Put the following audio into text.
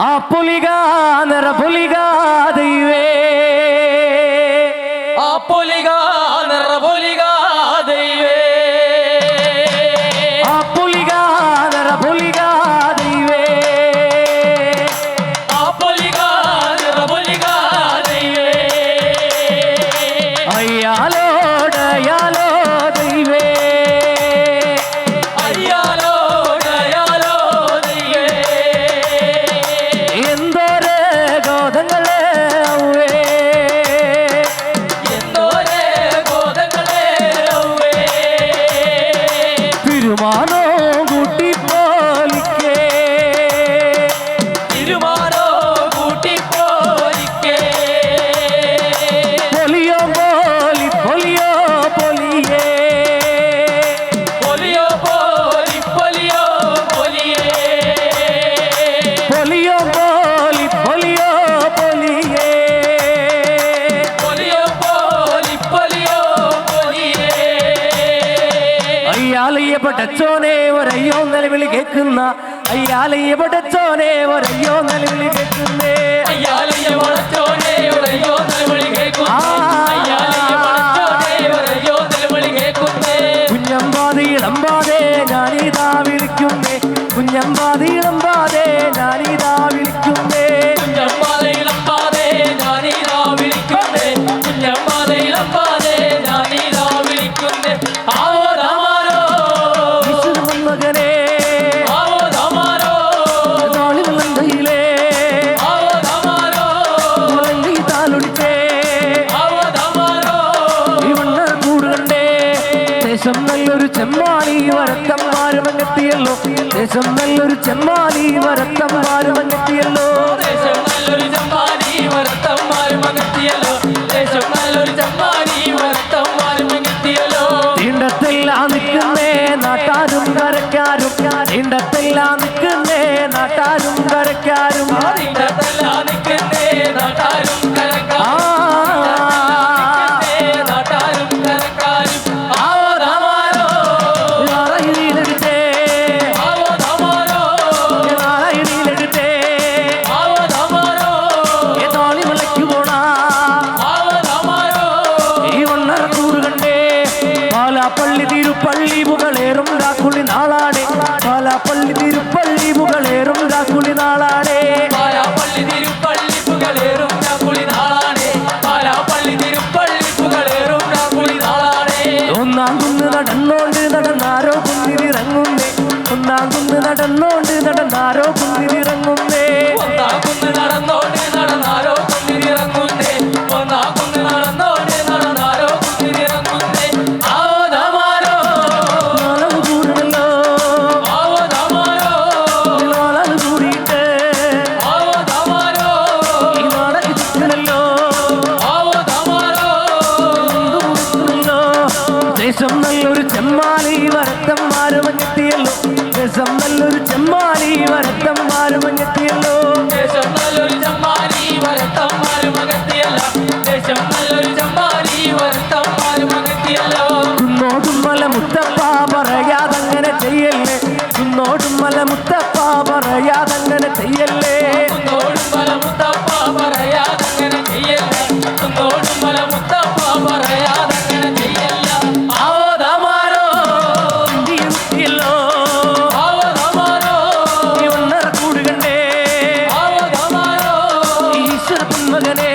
ఆ పులిగా నర పులిగా దివే Kara പടച്ചോനെ ഒരയ്യോ നിലവിളി കേൾക്കുന്ന? അയ്യാലയ്യ പടച്ചോനെ ഒരയ്യോ നിലവിളി കേൾക്കുന്നേ? അയ്യാലയ്യ നിലവിളി കേൾക്കുന്നേ. കുഞ്ഞമ്പാതി ഇളമ്പാതെ ഞാനിതാ വിളിക്കുന്നേ. കുഞ്ഞമ്പാതി ദേശം നല്ലൊരു ചെമ്മാലി വരത്തം വാരമെത്തിയല്ലോ ദേശം നല്ലൊരു ചെമ്മാലി വരത്തം വാരമെത്തിയല്ലോ ദേശം നല്ലൊരു വരത്തന്മാരും നല്ലൊരു വരത്തന്മാരും നിൽക്കുന്നേ നാട്ടാരും കരക്കാരും തീണ്ടത്തെല്ലാം നിൽക്കുന്നേ പാലാപ്പള്ളി തിരുപ്പള്ളി മുകളേറും രാക്കുളി നാളാടെ ദേശം നല്ലൊരു ചെമ്മാലി വരത്തം മാറുമഞ്ഞെത്തിയല്ലോ രസം നല്ലൊരു ചെമ്മാലി വരത്തം മാറുമഞ്ഞെത്തിയല്ലോ ദേശം നല്ലൊരു ചമ്മാരി വരത്തന്മാരും അകത്തിയല്ല. ദേശം നല്ലൊരു ചമ്മാരി വരത്തന്മാരും അകത്തിയല്ലോ കുന്നോടും മല മുത്തപ്പ പറയാതങ്ങനെ ചെയ്യല്ലേ. കുന്നോടും മല മുത്തപ്പ പറയാതങ്ങനെ ചെയ്യല്ലേ. সর্বঙ্গনে